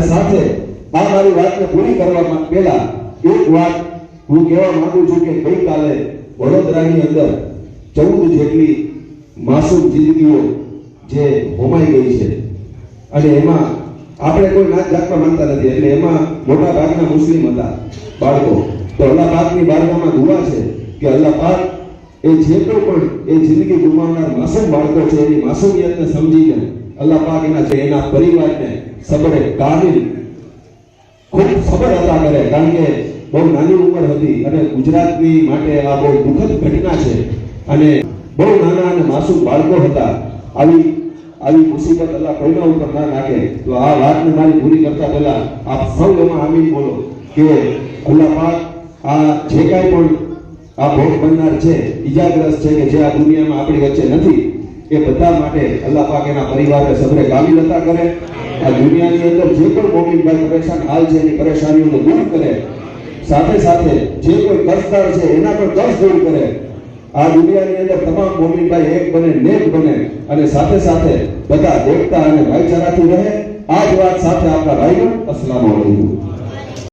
અને સાથે આ મારી વાતને પૂરી કરવામાં પહેલા એક વાત હું કહેવા માંગુ છું કે ગઈકાલે વડોદરાની અંદર ચૌદ જેટલી માસૂમ જિંદગીઓ જે હોમાઈ ગઈ છે. અને એમાં આપણે કોઈ નાત જાતમાં માનતા નથી. એટલે એમાં મોટા ભાગના મુસ્લિમ હતા બાળકો. તો અલ્લાહ પાકની બારગામાં દુઆ છે કે અલ્લાહ પાક એ જે પણ એ જિંદગી ગુમાવનાર માસૂમ બાળકો છે એની માસૂમિયતને સમજીને અલ્લાહ પાક એના છે એના પરિવારને સબરે કામિલ ખૂબ સબર અદા કરે, કારણ કે બહુ નાની ઉંમર હતી અને ગુજરાતની માટે આ બહુ દુઃખદ ઘટના છે. અને બહુ નાના અને માસૂમ બાળકો હતા. આવી આવી મુસીબત અલ્લાહ કોઈના ઉપર ના નાખે. તો આ વાતને મારી પૂરી કરતા પહેલા આપ સૌ એમાં આમીન બોલો કે અલ્લાહ પાક આ જે કાંઈ પણ આ ભોગ બનનાર છે, ઈજાગ્રસ્ત છે કે જે આ દુનિયામાં આપણી વચ્ચે નથી એ બધા માટે અલ્લાહ પાક એના પરિવારને સબરે કામિલતા કરે. આ દુનિયાની અંદર જે પણ મોમિનભાઈ પરેશાન હાલ છે, એની પરેશાનીઓને દૂર કરે. સાથે સાથે જે કોઈ કર્જદાર છે, એના પણ કર્જ દૂર કરે. આ દુનિયાની અંદર તમામ મોમિનભાઈ એક બને, નેક બને. અને સાથે સાથે બધા દેખતા અને ભાઈચારાથી રહે. આ જ વાત સાથે આપણા ભાઈઓ અસલામ વાલેકુમ